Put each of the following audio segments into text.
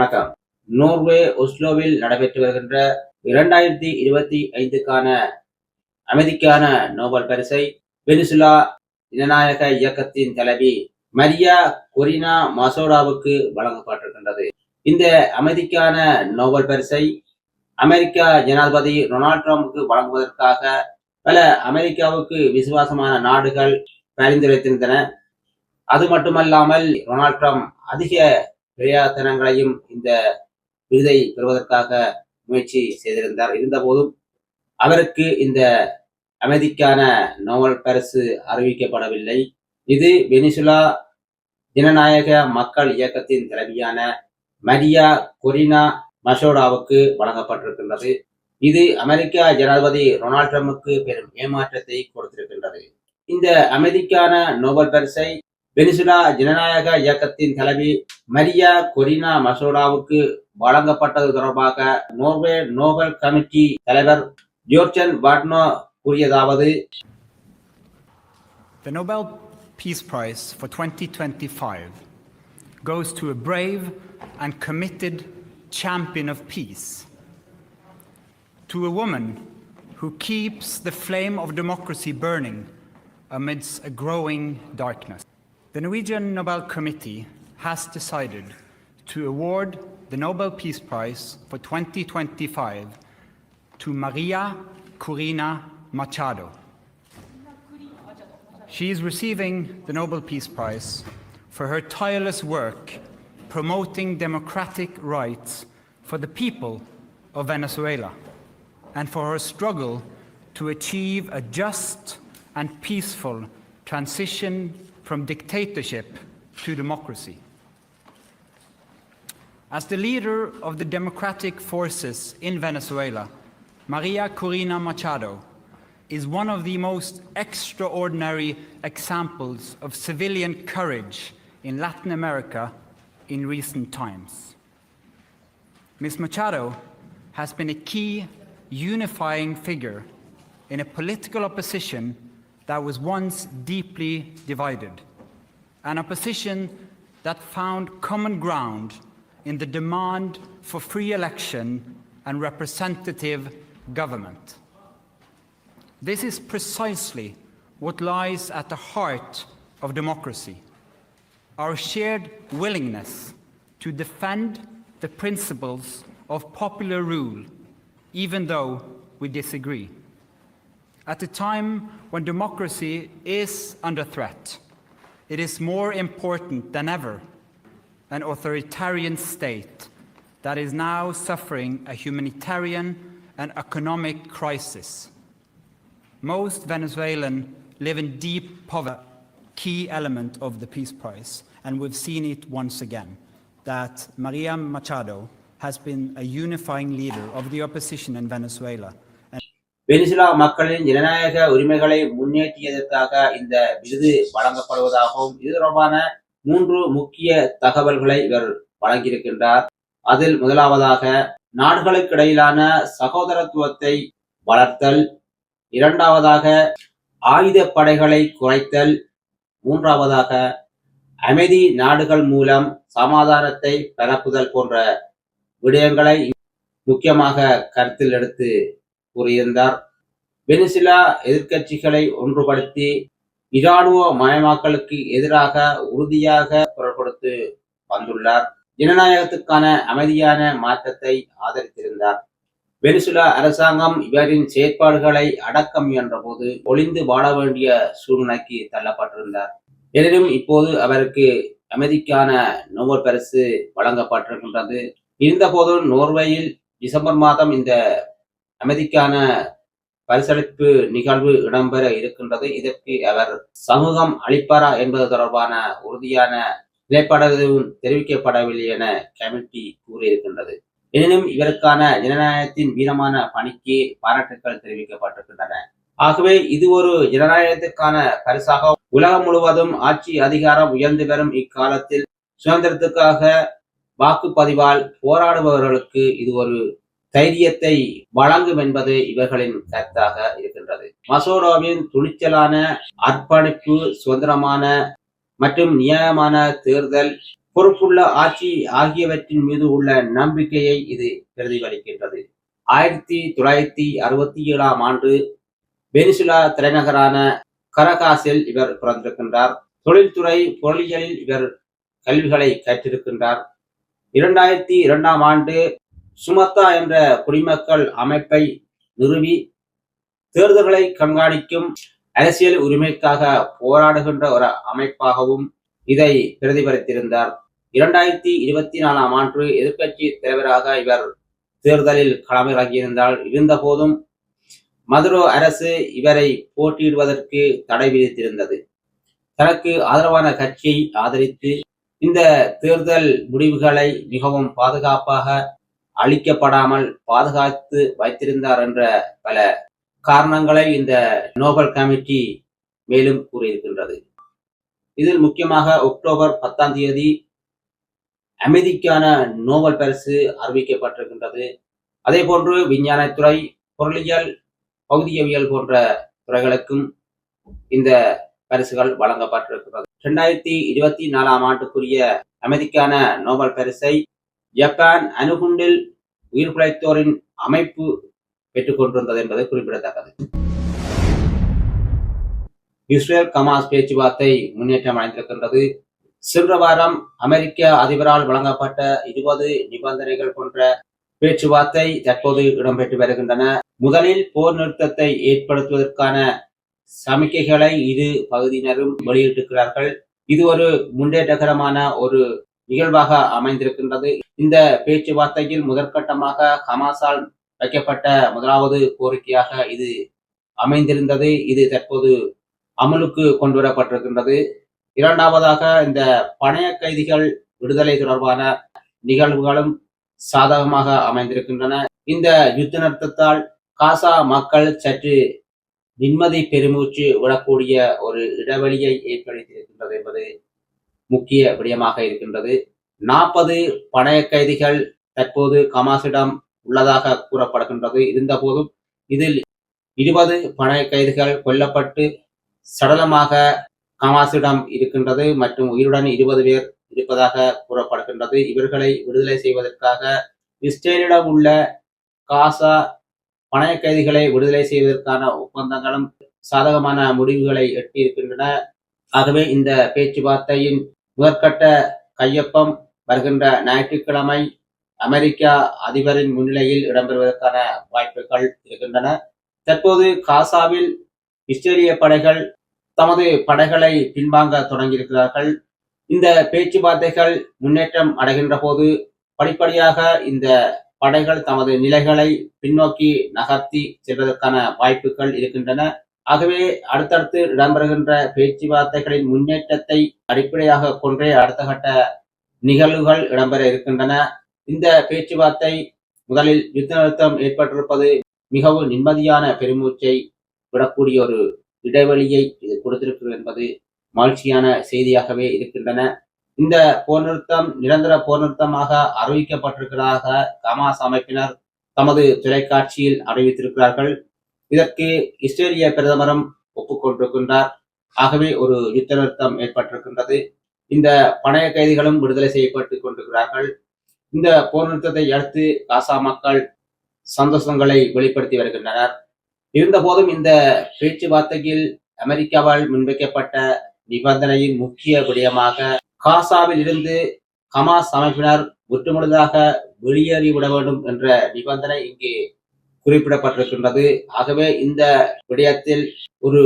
வணக்கம். நோர்வே ஒஸ்லோவில் நடைபெற்று வருகின்ற இரண்டாயிரத்தி இருபத்தி ஐந்துக்கான அமைதிக்கான நோபல் பரிசை வெனிசுலா ஜனநாயக இயக்கத்தின் தலைவி மரியா கொரினா மசோடாவுக்கு வழங்கப்பட்டிருக்கின்றது. இந்த அமைதிக்கான நோபல் பரிசை அமெரிக்கா ஜனாதிபதி டொனால்ட் ட்ரம்புக்கு வழங்குவதற்காக பல அமெரிக்காவுக்கு விசுவாசமான நாடுகள் பரிந்துரைத்திருந்தன. அது மட்டுமல்லாமல் டொனால்ட் ட்ரம்ப் அதிக பிரயாத்தனங்களையும் இந்த விருதை பெறுவதற்காக முயற்சி செய்திருந்தார். இருந்தபோதும் அவருக்கு இந்த அமைதிக்கான நோபல் பரிசு அறிவிக்கப்படவில்லை. இது வெனிசுலா ஜனநாயக மக்கள் இயக்கத்தின் தலைவியான மரியா கொரினா மசோடாவுக்கு வழங்கப்பட்டிருக்கின்றது. இது அமெரிக்கா ஜனாதிபதி டொனால்ட் ட்ரம்புக்கு பெரும் ஏமாற்றத்தை கொடுத்திருக்கின்றது. இந்த அமைதிக்கான நோபல் பரிசை வெனிசுலா ஜனநாயக இயக்கத்தின் தலைவி மரியா கொரினா மசோடாவுக்கு வழங்கப்பட்டது தொடர்பாக நோர்வே நோபல் கமிட்டி தலைவர் ஜோர்ஜன் வாட்னோ கூறியதாவது The Nobel Peace Prize for 2025 goes to a brave and committed champion of peace, to a woman who keeps the flame of democracy burning amidst a growing darkness. The Norwegian Nobel Committee has decided to award the Nobel Peace Prize for 2025 to Maria Corina Machado. She is receiving the Nobel Peace Prize for her tireless work promoting democratic rights for the people of Venezuela and for her struggle to achieve a just and peaceful transition from dictatorship to democracy. As the leader of the democratic forces in Venezuela, Maria Corina Machado is one of the most extraordinary examples of civilian courage in Latin America in recent times. Ms. Machado has been a key unifying figure in a political opposition that was once deeply divided, an opposition that found common ground in the demand for free election and representative government. This is precisely what lies at the heart of democracy our shared willingness to defend the principles of popular rule, even though we disagree. At a time when democracy is under threat, it is more important than ever an authoritarian state that is now suffering a humanitarian and economic crisis. Most Venezuelans live in deep poverty, key element of the Peace Prize, and we've seen it once again that Maria Machado has been a unifying leader of the opposition in Venezuela. Venezuela மக்களின் ஜனநாயக உரிமைகளை முன்னேற்றியதற்காக இந்த விருது வழங்கப்படுவதாகவும் இது தொடர்பான மூன்று முக்கிய தகவல்களை இவர் வழங்கியிருக்கின்றார். அதில் முதலாவதாக நாடுகளுக்கிடையிலான சகோதரத்துவத்தை வளர்த்தல் இரண்டாவதாக ஆயுத படைகளை குறைத்தல் மூன்றாவதாக அமைதி நாடுகள் மூலம் சமாதானத்தை பரப்புதல் போன்ற விடயங்களை முக்கியமாக கருத்தில் எடுத்து கூறியிருந்தார். வெனிசுலா எதிர்க்கட்சிகளை ஒன்றுபடுத்தி இராணுவ மயமாக்கலுக்கு எதிராக உறுதியாக குரல் கொடுத்து வந்துள்ளார். ஜனநாயகத்துக்கான அமைதியான மாற்றத்தை ஆதரித்திருந்தார். வெனிசுலா அரசாங்கம் இவரின் செயற்பாடுகளை அடக்க முயன்ற போது ஒளிந்து வாழ வேண்டிய சூழ்நிலைக்கு தள்ளப்பட்டிருந்தார். எனினும் இப்போது அவருக்கு அமைதிக்கான நோபல் பரிசு வழங்கப்பட்டிருக்கின்றது. இருந்தபோதும் நோர்வேயில் டிசம்பர் மாதம் இந்த அமைதிக்கான பரிசளிப்பு நிகழ்வு இடம்பெற இருக்கின்றது. இதற்கு அவர் சமூகம் அளிப்பாரா என்பது தொடர்பான உறுதியான நிலைப்பாடு எதுவும் தெரிவிக்கப்படவில்லை என கமிட்டி கூறியிருக்கின்றது. எனினும் இவருக்கான ஜனநாயகத்தின் வீரமான பணிக்கு பாராட்டுக்கள் தெரிவிக்கப்பட்டிருக்கின்றன. ஆகவே இது ஒரு ஜனநாயகத்துக்கான பரிசாக உலகம் முழுவதும் ஆட்சி அதிகாரம் உயர்ந்து வரும் இக்காலத்தில் சுதந்திரத்துக்காக வாக்குப்பதிவால் போராடுபவர்களுக்கு இது ஒரு தைரியத்தை வழங்கும் என்பது இவர்களின் கருத்தாக இருக்கின்றது. மசோடாவின் துணிச்சலான அர்ப்பணிப்பு சுதந்திரமான மற்றும் நியாயமான தேர்தல் பொறுப்புள்ள ஆட்சி ஆகியவற்றின் மீது உள்ள நம்பிக்கையை இது பிரதிபலிக்கின்றது. ஆயிரத்தி தொள்ளாயிரத்தி அறுபத்தி ஏழாம் ஆண்டு வெனிசுலா தலைநகரான கரகாசில் இவர் பிறந்திருக்கின்றார். தொழில்துறை பொருளியலில் இவர் கல்விகளை கற்றிருக்கின்றார். இரண்டாயிரத்தி இரண்டாம் ஆண்டு சுமத்தா என்ற குடிமக்கள் அமைப்பை நிறுவி தேர்தல்களை கண்காணிக்கும் அரசியல் உரிமைக்காக போராடுகின்ற ஒரு அமைப்பாகவும் இதை பிரதிபலித்திருந்தார். இரண்டாயிரத்தி இருபத்தி நாலாம் ஆண்டு எதிர்கட்சி தலைவராக இவர் தேர்தலில் களமிறங்கியிருந்தால் இருந்த போதும் மதுரோ அரசு இவரை போட்டியிடுவதற்கு தடை விதித்திருந்தது. தனக்கு ஆதரவான கட்சியை ஆதரித்து இந்த தேர்தல் முடிவுகளை மிகவும் பாதுகாப்பாக அழிக்கப்படாமல் பாதுகாத்து வைத்திருந்தார் என்ற பல காரணங்களை இந்த நோபல் கமிட்டி மேலும் கூறியிருக்கின்றது. இதில் முக்கியமாக அக்டோபர் பத்தாம் தேதி அமைதிக்கான நோபல் பரிசு அறிவிக்கப்பட்டிருக்கின்றது. அதே போன்று விஞ்ஞானத்துறை பொருளியல் பகுதியவியல் போன்ற துறைகளுக்கும் இந்த பரிசுகள் வழங்கப்பட்டிருக்கிறது இரண்டாயிரத்தி இருபத்தி நாலாம் ஆண்டுக்குரிய அமைதிக்கான நோபல் பரிசை ஜப்பான் அணுகுண்டில் உயிர் பிழைத்தோரின் அமைப்பு பெற்றுக்கொண்டிருந்தது என்பது குறிப்பிடத்தக்கது. இஸ்ரேல் கமாஸ் பேச்சுவார்த்தை முன்னேற்றம் அடைந்திருக்கின்றது. சென்ற வாரம் அமெரிக்க அதிபரால் வழங்கப்பட்ட இருபது நிபந்தனைகள் கொண்ட பேச்சுவார்த்தை தற்போது இடம்பெற்று வருகின்றன. முதலில் போர் நிறுத்தத்தை ஏற்படுத்துவதற்கான சமிக்கைகளை இரு பகுதியினரும் வெளியிட்டிருக்கிறார்கள். இது ஒரு முன்னேற்றகரமான ஒரு நிகழ்வாக அமைந்திருக்கின்றது. இந்த பேச்சுவார்த்தையில் முதற்கட்டமாக ஹமாஸால் வைக்கப்பட்ட முதலாவது கோரிக்கையாக இது அமைந்திருந்தது. இது தற்போது அமலுக்கு கொண்டு வரப்பட்டிருக்கின்றது இரண்டாவதாக இந்த பணைய கைதிகள் விடுதலை தொடர்பான நிகழ்வுகளும் சாதகமாக அமைந்திருக்கின்றன. இந்த யுத்த நிறுத்தத்தால் காசா மக்கள் சற்று நிம்மதி பெருமூச்சு விடக்கூடிய ஒரு இடைவெளியை ஏற்படுத்தியிருக்கின்றது என்பது முக்கிய விடயமாக இருக்கின்றது. நாற்பது பணைய கைதிகள் தற்போது கமாசிடம் உள்ளதாக கூறப்படுகின்றது. இருந்த போதும் இதில் இருபது பணைய கைதிகள் கொல்லப்பட்டு சடலமாக கமாசிடம் இருக்கின்றது மற்றும் உயிருடன் இருபது பேர் இருப்பதாக கூறப்படுகின்றது. இவர்களை விடுதலை செய்வதற்காக இஸ்ரேலிடம் உள்ள காசா பணைய கைதிகளை விடுதலை செய்வதற்கான ஒப்பந்தங்களும் சாதகமான முடிவுகளை எட்டியிருக்கின்றன. ஆகவே இந்த பேச்சுவார்த்தையின் முதற்கட்ட கையொப்பம் வருகின்ற ஞாயிற்றுக்கிழமை அமெரிக்கா அதிபரின் முன்னிலையில் இடம்பெறுவதற்கான வாய்ப்புகள் இருக்கின்றன. தற்போது காசாவில் இஸ்ரேலிய படைகள் தமது படைகளை பின்வாங்க தொடங்கியிருக்கிறார்கள். இந்த பேச்சுவார்த்தைகள் முன்னேற்றம் அடைகின்ற போது படிப்படியாக இந்த படைகள் தமது நிலைகளை பின்னோக்கி நகர்த்தி செல்வதற்கான வாய்ப்புகள் இருக்கின்றன. ஆகவே அடுத்தடுத்து இடம்பெறுகின்ற பேச்சுவார்த்தைகளின் முன்னேற்றத்தை அடிப்படையாக கொண்டே அடுத்த கட்ட நிகழ்வுகள் இடம்பெற இருக்கின்றன. இந்த பேச்சுவார்த்தை முதலில் யுத்த நிறுத்தம் ஏற்பட்டிருப்பது மிகவும் நிம்மதியான பெருமூச்சை விடக்கூடிய ஒரு இடைவெளியை இது கொடுத்திருக்கிறது என்பது மகிழ்ச்சியான செய்தியாகவே இருக்கின்றன. இந்த போர் நிறுத்தம் நிரந்தர போர் நிறுத்தமாக அறிவிக்கப்பட்டிருக்கிறதாக கமாஸ் அமைப்பினர் தமது தொலைக்காட்சியில் அறிவித்திருக்கிறார்கள். இதற்கு இஸ்ரேலிய பிரதமரும் ஒப்புக்கொண்டிருக்கின்றார். ஆகவே ஒரு யுத்த நிறுத்தம் ஏற்பட்டிருக்கின்றது. இந்த பணைய கைதிகளும் விடுதலை செய்யப்பட்டுக் கொண்டிருக்கிறார்கள். இந்த போர் நிறுத்தத்தை அடுத்து காசா மக்கள் சந்தோஷங்களை வெளிப்படுத்தி வருகின்றனர். இருந்தபோதும் இந்த பேச்சுவார்த்தையில் அமெரிக்காவால் முன்வைக்கப்பட்ட நிபந்தனையின் முக்கிய விடயமாக காசாவில் இருந்து ஹமாஸ் அமைப்பினர் முற்றுமுழுதாக வெளியேறிவிட வேண்டும் என்ற நிபந்தனை இங்கே குறிப்பிடப்பட்டிருக்கின்றது. ஆகவே இந்த விடயத்தில் ஒரு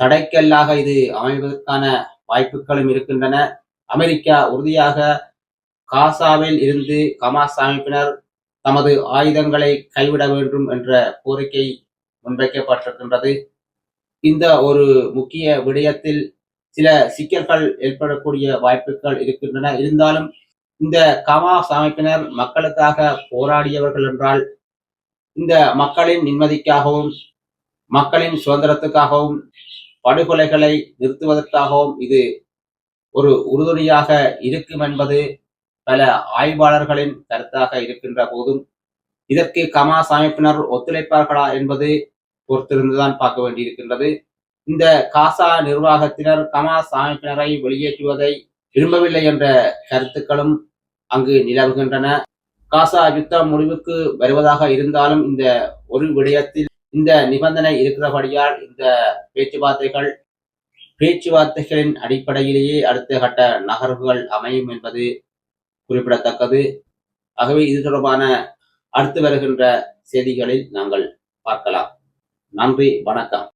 தடைக்கல்லாக இது அமைவதற்கான வாய்ப்புகளும் இருக்கின்றன. அமெரிக்கா உறுதியாக காசாவில் இருந்து கமாஸ் அமைப்பினர் தமது ஆயுதங்களை கைவிட வேண்டும் என்ற கோரிக்கை முன்வைக்கப்பட்டிருக்கின்றது. இந்த ஒரு முக்கிய விடயத்தில் சில சிக்கல்கள் ஏற்படக்கூடிய வாய்ப்புகள் இருக்கின்றன. இருந்தாலும் இந்த கமாஸ் அமைப்பினர் மக்களுக்காக போராடியவர்கள் என்றால் இந்த மக்களின் நிம்மதிக்காகவும் மக்களின் சுதந்திரத்துக்காகவும் படுகொலைகளை நிறுத்துவதற்காகவும் இது ஒரு உறுதுணையாக இருக்கும் என்பது பல ஆய்வாளர்களின் கருத்தாக இருக்கின்ற போதும் இதற்கு கமாஸ் அமைப்பினர் ஒத்துழைப்பார்களா என்பது பொறுத்திருந்துதான் பார்க்க வேண்டியிருக்கின்றது. இந்த காசா நிர்வாகத்தினர் கமாஸ் அமைப்பினரை வெளியேற்றுவதை விரும்பவில்லை என்ற கருத்துக்களும் அங்கு நிலவுகின்றன. காசா யுத்தம் முடிவுக்கு வருவதாக இருந்தாலும் இந்த ஒரு விடயத்தில் இந்த நிபந்தனை இருக்கிறபடியால் இந்த பேச்சுவார்த்தைகள் பேச்சுவார்த்தைகளின் அடிப்படையிலேயே அடுத்த கட்ட நகர்வுகள் அமையும் என்பது குறிப்பிடத்தக்கது. ஆகவே இது தொடர்பான அடுத்து வருகின்ற செய்திகளில் நாங்கள் பார்க்கலாம். நன்றி வணக்கம்.